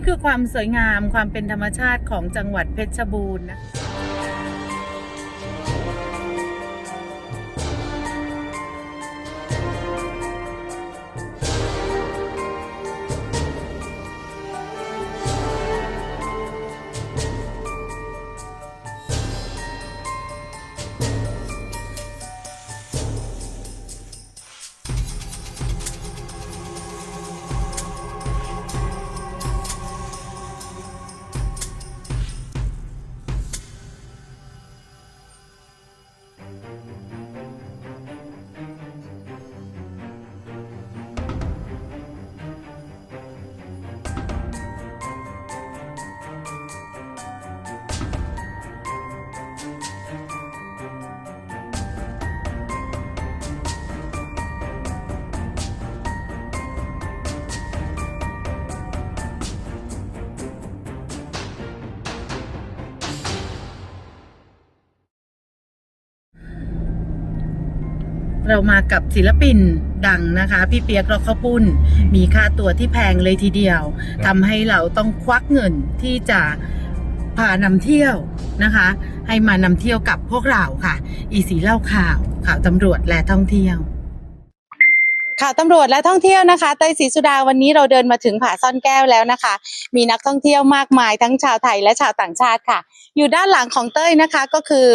นี่คือความสวยงามความเป็นธรรมชาติของจังหวัดเพชรบูรณ์นะ เรามากับศิลปินดังนะคะ พี่เปียกรอกข้าวปุ้น มีค่าตัวที่แพงเลยทีเดียวทำให้เราต้องควักเงินที่จะพานำเที่ยวนะคะ ให้มานำเที่ยวกับพวกเราค่ะ อีสีเล่าข่าวข่าวตำรวจและท่องเที่ยวข่าวตำรวจและท่องเที่ยวนะคะเต้ยศรีสุดาวันนี้เราเดินมาถึงผาซ่อนแก้วแล้วนะคะ มีนักท่องเที่ยวมากมายทั้งชาวไทยและชาวต่างชาติค่ะ อยู่ด้านหลังของเต้ยนะคะก็คือ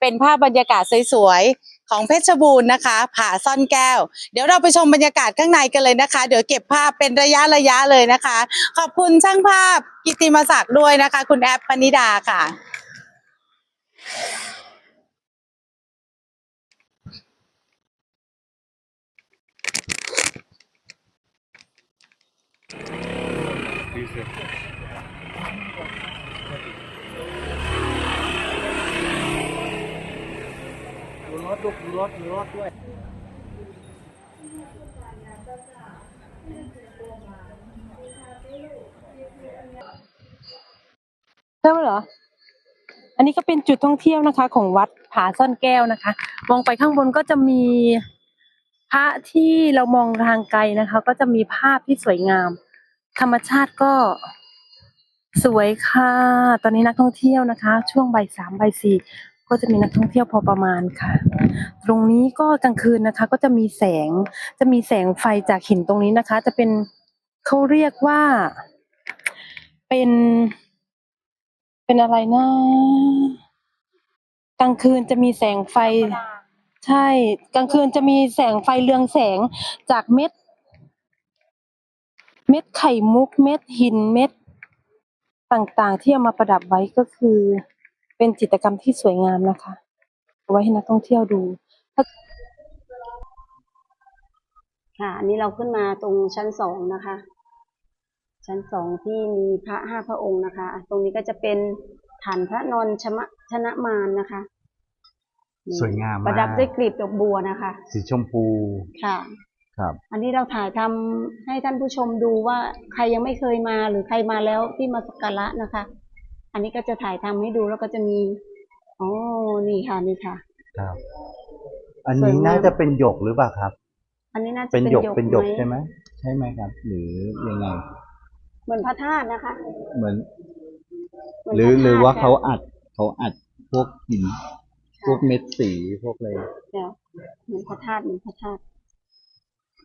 เป็นภาพบรรยากาศสวยๆ ของเพชรบูรณ์นะคะ ผาซ่อนแก้ว เดี๋ยวเราไปชมบรรยากาศข้างในกันเลยนะคะ เดี๋ยวเก็บภาพเป็นระยะระยะเลยนะคะ ขอบคุณช่างภาพกิติมศักดิ์ด้วยนะคะ คุณแอปปนิดาค่ะดู รถดูรถดูรถด้วยใช่เหรอ อันนี้ก็เป็นจุดท่องเที่ยวนะคะ ของวัดผาซ่อนแก้วนะคะ มองไปข้างบนก็จะมีพระที่เรามองทางไกลนะคะ ก็จะมีภาพที่สวยงาม ธรรมชาติก็สวยค่ะ ตอนนี้นักท่องเที่ยวนะคะ ช่วงใบสามใบสี่ ก็จะมีนักท่องเที่ยวพอประมาณค่ะ ตรงนี้ก็กลางคืนนะคะ ก็จะมีแสงจะมีแสงไฟจากหินตรงนี้นะคะ จะเป็นเขาเรียกว่า เป็น เป็นอะไรนะกลางคืนจะมีแสงไฟ ใช่ กลางคืนจะมีแสงไฟเรืองแสงจากเม็ด เม็ดไข่มุก เม็ดหินเม็ดต่างๆ ที่เอามาประดับไว้ก็คือ เป็นจิตรกรรมที่สวยงามนะคะ เอาไว้ให้นักท่องเที่ยวดูค่ะอันนี้เราขึ้นมาตรงชั้นสองนะคะ ชั้นสองที่มีพระห้าพระองค์นะคะ ตรงนี้ก็จะเป็นฐานพระนอนชมะชนะมารนะคะนี่สวยงามมากประดับด้วยกลีบดอกบัวนะคะ สีชมพูค่ะครับ อันนี้เราถ่ายทำให้ท่านผู้ชมดูว่าใครยังไม่เคยมาหรือใครมาแล้วที่มาสักการะนะคะ อันนี้ก็จะถ่ายทำให้ดูแล้วก็จะมีอ๋อนี่ค่ะนี่ค่ะ ครับ อันสวยนี้มากน่าจะเป็นหยกหรือเปล่าครับ อันนี้น่าจะเป็นเป็นหยกหยกเป็นหยกไหมใช่ไหมใช่ไหมครับ หรือยังไง เหมือนพระธาตุนะคะ เหมือนเมืนหรือพะธตุหรือว่าเขาค่ะอัดเขาอัดพวกหินพวกเม็ดสีพวกอะไรเดี๋ยวเหมือนพระธาตุเหมือนพระธาตุ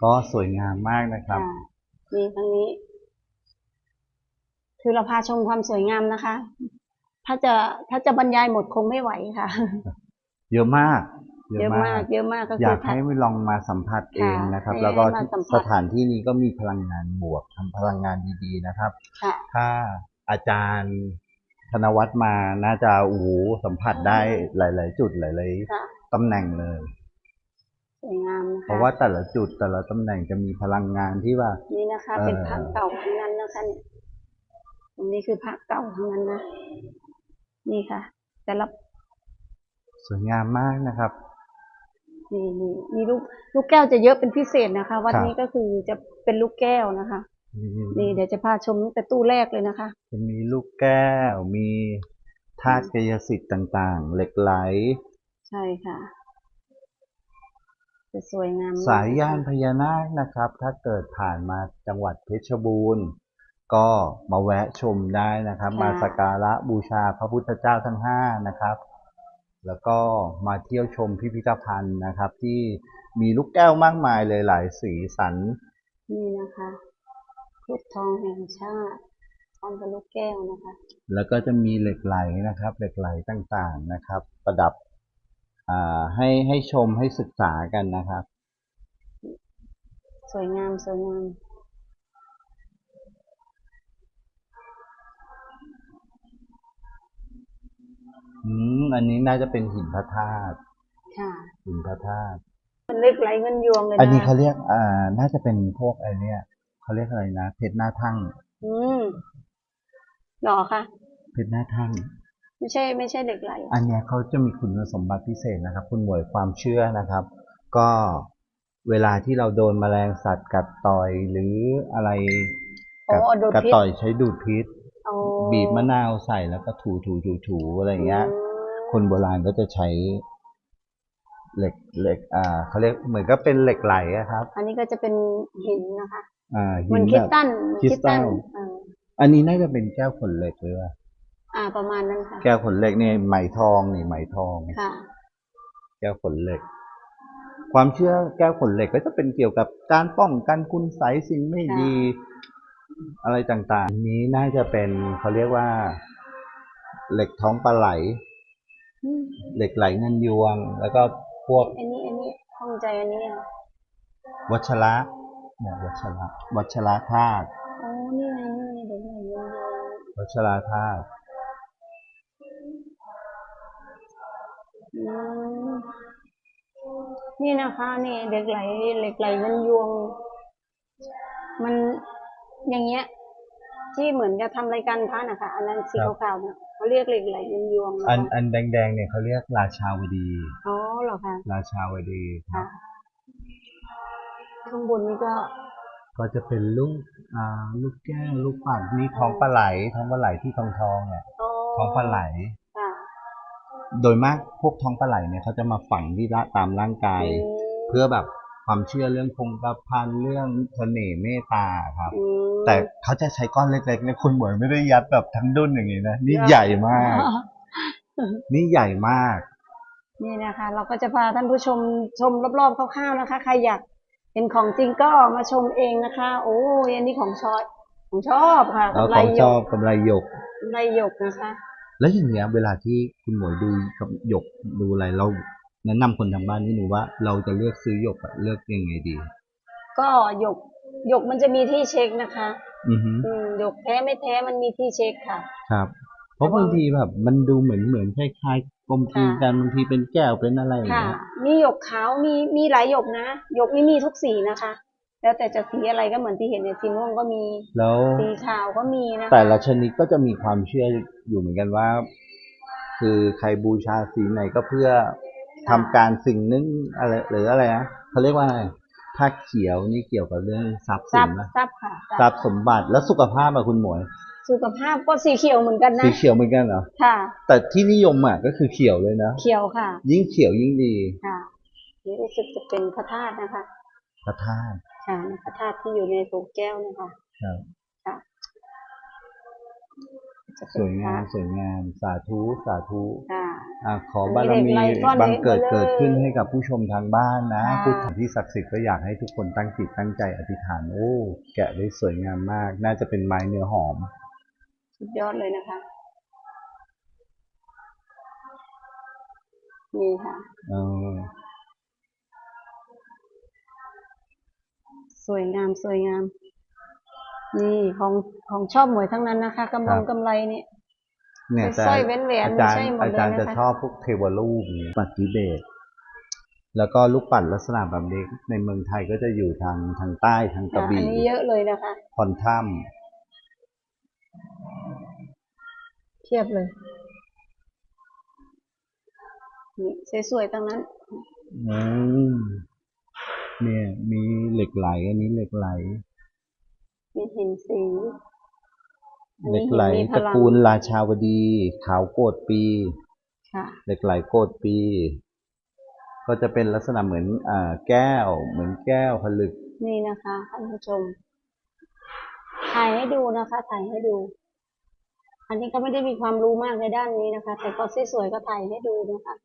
ก็สวยงามมากนะครับค่ะนี่ทางนี้ คือเราพาชมความสวยงามนะคะ ถ้าจะถ้าจะบรรยายหมดคงไม่ไหวค่ะ เยอะมาก เยอะมาก เยอะมากก็อคืยาอกให้ลองมาสัมผัสเองนะครับให้แล้วก็ให้มาสัมผัสสถานที่นี้ก็มีพลังงานบวกทำพลังงานดีๆนะครับค่ะถ้าอาจารย์ธนวัฒน์มาน่าจะโอ้โหสัมผัสได้หลาย ๆ จุดหลายค่ะๆตำแหน่งเลยสวยงามนะคะเพราะว่าแต่ละจุดแต่ละตำแหน่งจะมีพลังงานที่ว่านี่นะคะเอ่อเป็นพระเก่าทั้งนั้นนะคะเนี่ย ตรงนี้คือพระเก่าทั้งนั้นนะ นี่ค่ะ แต่ละสวยงามมากนะครับ นี่นี่มีลูกลูกแก้วจะเยอะเป็นพิเศษนะคะ วัดครับนี้ก็คือจะเป็นลูกแก้วนะคะ นี่เดี๋ยวจะพาชมตั้งแต่ตู้แรกเลยนะคะ จะมีลูกแก้ว มีธาตุกายสิทธิ์ต่างๆ เหล็กไหล ใช่ค่ะจะสวยงามมกสายยานพญานาคนะครับ ถ้าเกิดผ่านมาจังหวัดเพชรบูรณ์ ก็มาแวะชมได้นะครับค่ะมาสักการะบูชาพระพุทธเจ้าทั้งห้านะครับ แล้วก็มาเที่ยวชมพิพิธภัณฑ์นะครับ ที่มีลูกแก้วมากมายเลยหลายสีสันนี่นะคะพุทธทองแห่งชาติพร้อมกับลูกแก้วนะคะ แล้วก็จะมีเหล็กไหลนะครับ เหล็กไหลต่างๆนะครับ ประดับอ่าให้ให้ชมให้ศึกษากันนะครับ สวยงามสวยงาม อืมอันนี้น่าจะเป็นหินพระธาตุค่ะหินพระธาตุมันเล็กไหลเงินยวงเลยนะอันนี้เขาเรียกอ่า น่าจะเป็นพวกไอเนี้ยเขาเรียกอะไรนะเพชรหน้าทั่งอืมหรอคะเพชรหน้าทั่งไม่ใช่ ไม่ใช่เหล็กไหลอันเนี้ยเขาจะมีคุณสมบัติพิเศษนะครับ คุณหมวยความเชื่อนะครับ ก็เวลาที่เราโดนแมลงสัตว์กัดต่อยหรืออะไรอ๋กัดอโดนกัดพิษต่อยใช้ดูดพิษอ๋อบีบมะนาวใส่แล้วก็ถูถูถูถูอะไรอย่างเงี้ยอืม คนโบราณก็จะใช้เหล็กเหล็ก อ่าเขาเรียกเหมือนก็เป็นเหล็กไหลอะครับ อันนี้ก็จะเป็นหินนะคะ อ่าเหมือนหิคริสแบบตัลเหมือนคริสตัล เอออันนี้น่าจะเป็นแก้วขนเหล็กเลยว่ะอ่าประมาณนั้นค่ะ แก้วขนเหล็กเนี่ยไหมทองนี่ไหมทอง ค่ะ แก้วขนเหล็ก ความเชื่อแก้วขนเหล็กก็จะเป็นเกี่ยวกับการป้องกันคุณไสยสิ่งไม่ดี อะไรต่างๆ อันนี้น่าจะเป็นเขาเรียกว่า เหล็กท้องปลาไหลอืม เหล็กไหลเงินยวง แล้วก็พวกอันนี้อันนี้ข้องใจอันนี้อะวัชระเนี่ยวัชระวัชระธาตุอ๋อนี่ไงนี่ไงเดี๋ยวไหลเงินยวงวัชระธาตุอืมนี่นะคะนี่เหล็กไหลเหล็กไหลเงินยวง มันอย่างเงี้ยที่เหมือนจะทำรายการพระนะคะอันนั้นสีขาวๆเนี่ย เขาเรียกเหล็กไหลเงินยวงนะคะอันอันแดงๆเนี่ยเขาเรียกราชาวดี อ๋อเหรอคะราชาวดีครัค่ะบข้างบนนี่ก็ ก็จะเป็นลูกอ่าลูกแก้วลูกปัดมีท้องปลาไหลท้องปลาไหลที่ทองทองๆเนี่ยอ๋อท้องปลาไหลค่ะโดยมากพวกท้องปลาไหลเนี่ยเขาจะมาฝังที่ละตามร่างกายอืมเพื่อแบบ ความเชื่อเรื่องคงกระพันเรื่องเสน่ห์เมตตาครับ อืม แต่เขาจะใช้ก้อนเล็กๆเนี่ยคุณเหมือนไม่ได้ยัดแบบทั้งดุนอย่างนี้นะนี่ใหญ่มาก นี่ใหญ่มาก นี่นะคะ เราก็จะพาท่านผู้ชมชมรอบๆคร่าวๆนะคะ ใครอยากเห็นของจริงก็มาชมเองนะคะ โอ้ยอันนี้ของชอบของชอบค่ะเอากำไรของหชยอบกกำไรหยก กำไรหยกนะคะ แล้วอย่างเงี้ยเวลาที่คุณหมวยดูกับหยกดูอะไรเรา แนะนำคนทางบ้านนี่หนูว่าเราจะเลือกซื้อหยกอะเลือกยังไงดี ก็หยกหยกมันจะมีที่เช็คนะคะ อือฮึอืมหยกแท้ไม่แท้มันมีที่เช็คค่ะ ครับ เพราะบางทีแบบมันดูเหมือนเหมือนคล้ายๆกลมกลืนค่ะกันบางทีเป็นแก้วเป็นอะไรอย่างค่ะ เงี้ยมีหยกขาวมีมีหลายหยกนะหยกนี่มีทุกสีนะคะ แล้วแต่จะสีอะไรก็เหมือนที่เห็นเนี่ยสีม่วงก็มีแล้วสีขาวก็มีนะคะแต่ละชนิดก็จะมีความเชื่ออยู่เหมือนกันว่า คือใครบูชาสีไหนก็เพื่อ ทำการสิ่งนึงอะไรหรืออะไรนะเขาเรียกว่าอะไรถ้าเขียวนี่เกี่ยวกับเรื่องทรัพย์ทสิรันพย์นะทรัพย์ค่ะทรัพย์สมบัติแล้วสุขภาพอะคุณหมวย สุขภาพก็สีเขียวเหมือนกันนะสีเขียวเหมือนกันเหรอค่ะ แต่ที่นิยมอะก็คือเขียวเลยนะเขียวค่ะ ยิ่งเขียวยิ่งดีค่ะนี่รู้สึกจะเป็นพระธาตุนะคะพระธาตุค่ะพระธาตุที่อยู่ในโถแก้วนะคะครับค่ะจะ สเป็นวยพงาระมสวยงามสาธุสาธุค่ะอะขออันนี้บารมีเหล็กไหลก้อนบังเกิดเล็กมาเลยเกิดขึ้นให้กับผู้ชมทางบ้านนะค่ะพุทธที่ศักดิ์สิทธิ์ก็อยากให้ทุกคนตั้งจิตตั้งใจอธิษฐานโอ้แกะได้สวยงามมาก น่าจะเป็นไม้เนื้อหอม สุดยอดเลยนะคะนี่ค่ะเออสวยงามสวยงาม นี่ของของชอบหมวยทั้งนั้นนะคะกำลังกำไรเนี่ยเนี่ยแต่สร้อยแหวนแหวนอาจารย์ใช่หมดเลยอาจารย์นะคะจะชอบพวกเทวรูปนี้ปัดทิเบตแล้วก็ลูกปัดลักษณะแบบนี้ในเมืองไทยก็จะอยู่ทางทางใต้ทางกระค่ะอับี่นนี้เยอะเลยนะคะพรถ้ำเทียบเลยนี่สวยๆทั้งนั้นอืมเนี่ย มีเหล็กไหล อันนี้เหล็กไหล มีหินสีอันเหล็นี้กไหลหินมีพตระลังกูลราชาวดี ขาวโกดปีค่ะเหล็กไหลโกดปี ก็จะเป็นลักษณะเหมือนอ่าแก้ว เหมือนแก้วผลึก นี่นะคะท่านผู้ชม ถ่ายให้ดูนะคะ ถ่ายให้ดู อันนี้ก็ไม่ได้มีความรู้มากในด้านนี้นะคะ แต่ก็สวยๆก็ถ่ายให้ดูนะคะ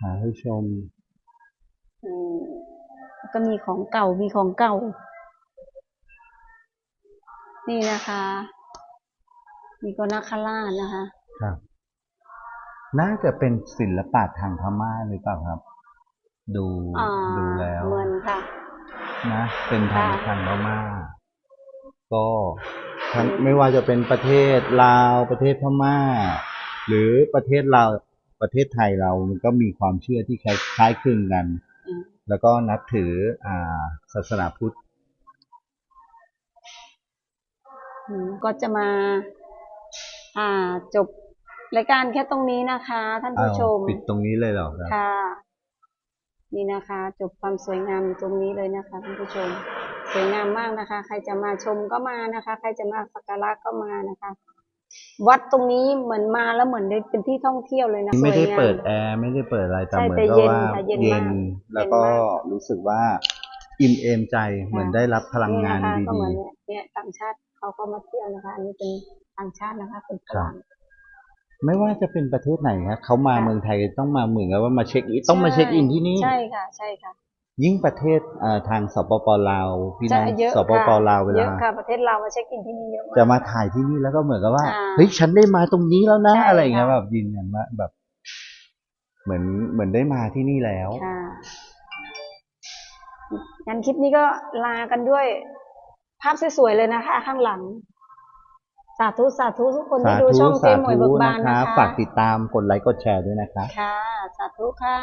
หาให้ชมอืมแล้วก็มีของเก่ามีของเก่า นี่นะคะนี่ก็นาคราชนะคะ ครับ น่าจะเป็นศิลปะทางพม่าหรือเปล่าครับ ดูอ่าดูแล้วเหมือนค่ะ นะ เป็นทางค่ะ ทางพม่า ก็ทั้งไม่ว่าจะเป็นประเทศลาวประเทศพม่า หรือประเทศเราวประเทศไทยเรามันก็มีความเชื่อที่คล้ายคล้ายคลึงกัน อืมแล้วก็นับถืออ่าศาสนาพุทธ ก็จะมา อ่า จบรายการแค่ตรงนี้นะคะ ท่านผู้ชมอ้าวปิดตรงนี้เลยเหรอครับค่ะ นี่นะคะ จบความสวยงามอยู่ตรงนี้เลยนะคะท่านผู้ชม สวยงามมากนะคะ ใครจะมาชมก็มานะคะ ใครจะมาสักการะก็มานะคะ วัดตรงนี้เหมือนมาแล้วเหมือนได้เป็นที่ท่องเที่ยวเลยนะไม่ได้สวยงาเปิดแอร์ไม่ได้เปิดอะไรแต่ใช่เหมือนแต่ก็เย็นว่าค่ะเย็นเย็มากนเย็นมากแล้วก็รู้สึกว่าอิ่มเอมใจเหมือนได้รับพลังงานนะคะก็ดีเหมือนเนี่ยเนี่ยต่างชาติ เขาก็มาเที่ยวนะคะ อันนี้เป็นต่างชาตินะคะเป็นฝรั่งๆไม่ว่าจะเป็นประเทศไหนครับเขามาค่ะเมืองไทยต้องมาเหมือนกับว่ามาเช็คอินต้องมาเช็คอินที่นี่ใช่ค่ะ ใช่ค่ะ ยิ่งประเทศเอ่อทางสปปลาวพี่น้องจะเยอะสปปค่ะลาวเวเยลาอะค่ะประเทศเราวมาเช็คอินที่นี่เยอะมากจะมาถ่ายที่นี่แล้วก็เหมือนกับว่าอ่าเฮ้ยฉันได้มาตรงนี้แล้วนะใช่อะไรอย่างเงี้ยค่ะแบบยืนยันว่าแบบ เหมือนเหมือนได้มาที่นี่แล้วค่ะงั้นคลิปนี้ก็ลากันด้วย ภาพสวยๆเลยนะคะ ข้างหลัง สาธุสาธุทุกคนสาที่ดูธุช่องเจสามหมวยธุเบิกบานะนคนะรับคะฝากติดตามกดไลค์กดแชร์ด้วยนะครับค่ะ สาธุค่ะ